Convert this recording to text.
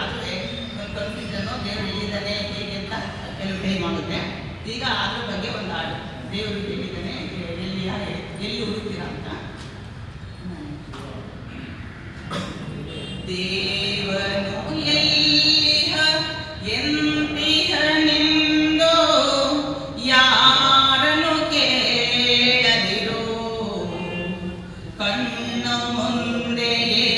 ಆದರೆ ಒಂದು ಕನ್ಫ್ಯೂಷನ್ನು ಹೇಗೆ ಅಂತ ಕೆಲವು ಟೈಮ್ ಈಗ ಅದ್ರ ಬಗ್ಗೆ ಒಂದು ಹಾಡು. ದೇವರು ಎಲ್ಲಿದ್ದಾನೆ ಎಲ್ಲಿ ಯಾರು ಎಲ್ಲಿ ಹುಡುಕ್ತೀರಾ ಅಂತ. ದೇವನು ಎಲ್ಲಿಹ ಎಂತಿಹ ನಿಂದೋ ಯಾರನು ಕೇಳದಿರೋ, ಕಣ್ಣ ಮುಂದೆಯೇ